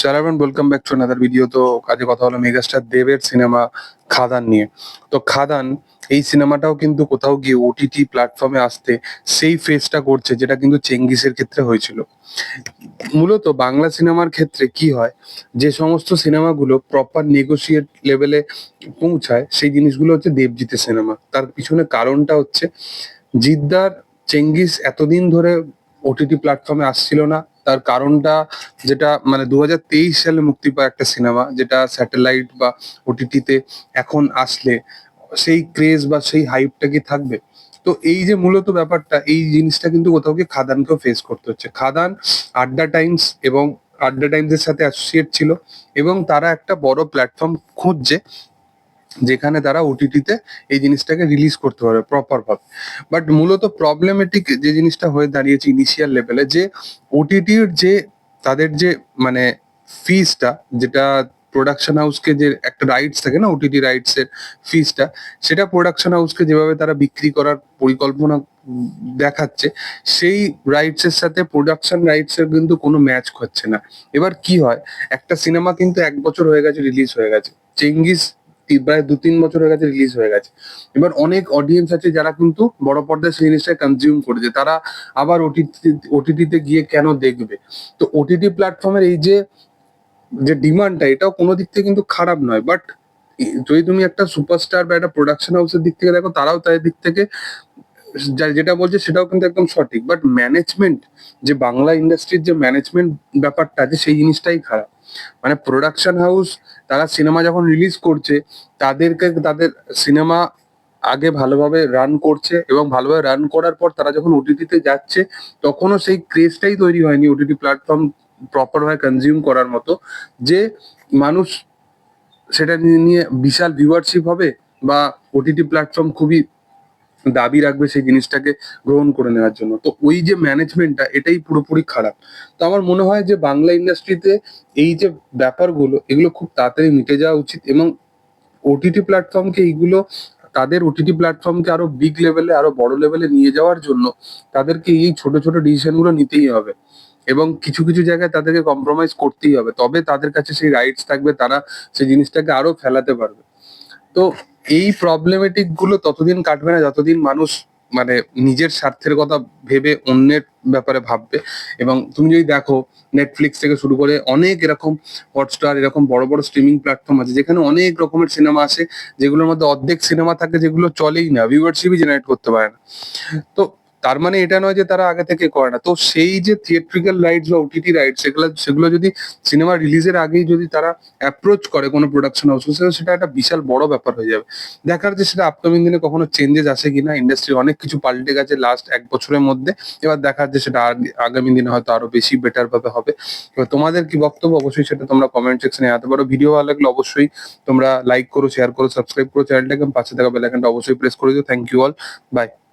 Everyone welcome back to another video তো আজকে কথা হলো মেগাস্টার দেবের সিনেমা খাদান নিয়ে। তো খাদান, এই সিনেমাটাও কিন্তু কোথাও গিয়ে ওটিটি প্ল্যাটফর্মে আসতে সেই ফেসটা করছে, যেটা কিন্তু চেঙ্গিসের ক্ষেত্রে হয়েছিল। মূলত বাংলা সিনেমার ক্ষেত্রে কি হয়, যে সমস্ত সিনেমাগুলো প্রপার নেগোসিয়েট লেভেলে পৌঁছায়, সেই জিনিসগুলো হচ্ছে দেবজিতের সিনেমা। তার পিছনে কারণটা হচ্ছে, জিদ্দার, চেঙ্গিস এতদিন ধরে ওটিটি প্ল্যাটফর্মে আসছিল না তার কারণটা যেটা মানে দু হাজার তেইশ সালে মুক্তি পায় একটা সিনেমা, যেটা স্যাটেলাইট বা ওটিটিতে এখন আসলে, সেই ক্রেজ বা সেই হাইপটা কি থাকবে? তো এই যে মূলত ব্যাপারটা, এই জিনিসটা কিন্তু কোথাও গিয়ে খাদানকেও ফেস করতে হচ্ছে। খাদান আড্ডা টাইমস এবং আড্ডা টাইমসের সাথে অ্যাসোসিয়েট ছিল এবং তারা একটা বড় প্ল্যাটফর্ম খুঁজছে যেখানে তারা ওটিটিতে এই জিনিসটাকে রিলিজ করতে পারবে প্রপার ভাবে। বাট মূলত প্রবলেমেটিক যে জিনিসটা হয়ে দাঁড়িয়েছে ইনিশিয়াল লেভেলে যে ওটিটির যে তাদের যে মানে ফিসটা যেটা প্রোডাকশন হাউসকে যে একটা রাইটস থাকে না ওটিটি রাইটস এর ফিসটা সেটা প্রোডাকশন হাউসকে যেভাবে তারা বিক্রি করার পরিকল্পনা দেখাচ্ছে, সেই রাইটস এর সাথে প্রোডাকশন রাইটস এর কিন্তু কোনো ম্যাচ হচ্ছে না। এবার কি হয়? একটা সিনেমা কিন্তু এক বছর হয়ে গেছে রিলিজ হয়ে গেছে। চেঙ্গিস প্রায় দু তিন বছর হয়ে গেছে রিলিজ হয়ে গেছে। এবার অনেক অডিয়েন্স আছে যারা কিন্তু বড় পর্দায় সেই জিনিসটা কনজিউম করেছে। তারা আবার ওটিটি ওটিটিতে গিয়ে কেন দেখবে? তো ওটিটি প্ল্যাটফর্মের এই যে যে ডিমান্ডটা এটাও কোনো দিক থেকে কিন্তু খারাপ নয়। বাট যদি তুমি একটা সুপারস্টার বা একটা প্রোডাকশন হাউসের দিক থেকে দেখো, তারাও তাদের দিক থেকে যেটা বলছে সেটাও কিন্তু একদম সঠিক। বাট ম্যানেজমেন্ট যে বাংলা ইন্ডাস্ট্রির যে ম্যানেজমেন্ট ব্যাপারটা আছে, সেই জিনিসটাই খারাপ। মানে প্রোডাকশন হাউস তারা সিনেমা যখন রিলিজ করছে, তাদেরকে তাদের সিনেমা আগে ভালোভাবে রান করছে এবং ভালোভাবে রান করার পর তারা যখন ওটিটিতে যাচ্ছে, তখনও সেই ক্রেজটাই তৈরি হয়নি ওটিটি প্ল্যাটফর্ম প্রপার ভাবে কনজিউম করার মতো। যে মানুষ সেটা নিয়ে- নিয়ে বিশাল ভিউয়ারশিপ হবে বা ওটিটি প্ল্যাটফর্ম খুবই দাবি রাখবে সেই জিনিসটাকে গ্রহণ করে নেওয়ার জন্য। তো ওই যে ম্যানেজমেন্টটা এটাই পুরোপুরি খারাপ। তো আমার মনে হয় যে বাংলা ইন্ডাস্ট্রিতে এই যে ব্যাপারগুলো, এগুলো খুব তাড়াতাড়ি মিটে যাওয়া উচিত এবং ওটিটি প্ল্যাটফর্মকে এইগুলো, তাদের ওটিটি প্ল্যাটফর্মকে আরও বিগ লেভেলে আরও বড় লেভেলে নিয়ে যাওয়ার জন্য তাদেরকে এই ছোট ছোট ডিসিশনগুলো নিতেই হবে এবং কিছু কিছু জায়গায় তাদেরকে কম্প্রোমাইজ করতেই হবে। তবে তাদের কাছে সেই রাইটস থাকবে, তারা সেই জিনিসটাকে আরও ফেলাতে পারবে। তো এই প্রবলেমেটিকগুলো ততদিন কাটবে না, যতদিন মানুষ মানে নিজের স্বার্থের কথা ভেবে অন্যের ব্যাপারে ভাববে। এবং তুমি যদি দেখো নেটফ্লিক্স থেকে শুরু করে অনেক এরকম হটস্টার এরকম বড় বড় স্ট্রিমিং প্ল্যাটফর্ম আছে, যেখানে অনেক রকমের সিনেমা আছে যেগুলোর মধ্যে অর্ধেক সিনেমা থাকে, যেগুলো চলেই না ভিউয়ারশিপই জেনারেট করতে পারে না। তো তার মানে এটা নয় যে তারা আগে থেকে করে না। তো সেই যে থিয়েট্রিক্যাল রাইটস বা ওটিটি রাইটস সেগুলো সেগুলো যদি সিনেমা রিলিজের আগেই যদি তারা অ্যাপ্রোচ করে কোনো প্রোডাকশন হাউস সেটা একটা বিশাল বড় ব্যাপার হয়ে যাবে। দেখার যে সেটা আপকামিং দিনে কখনো চেঞ্জেস আসে কিনা ইন্ডাস্ট্রি অনেক কিছু পাল্টে গেছে লাস্ট এক বছরের মধ্যে। এবার দেখার যে সেটা আগামী দিনে হয়তো আরও বেশি বেটার ভাবে হবে। এবার তোমাদের কি বক্তব্য? অবশ্যই সেটা তোমরা কমেন্ট সেকশনে জানাতে পারো ভিডিও ভালো লাগলে অবশ্যই তোমরা লাইক করো শেয়ার করো সাবস্ক্রাইব করো চ্যানেলটাকে পাশে থাকা বেল আইকনটা অবশ্যই প্রেস করে দিও। Thank you all by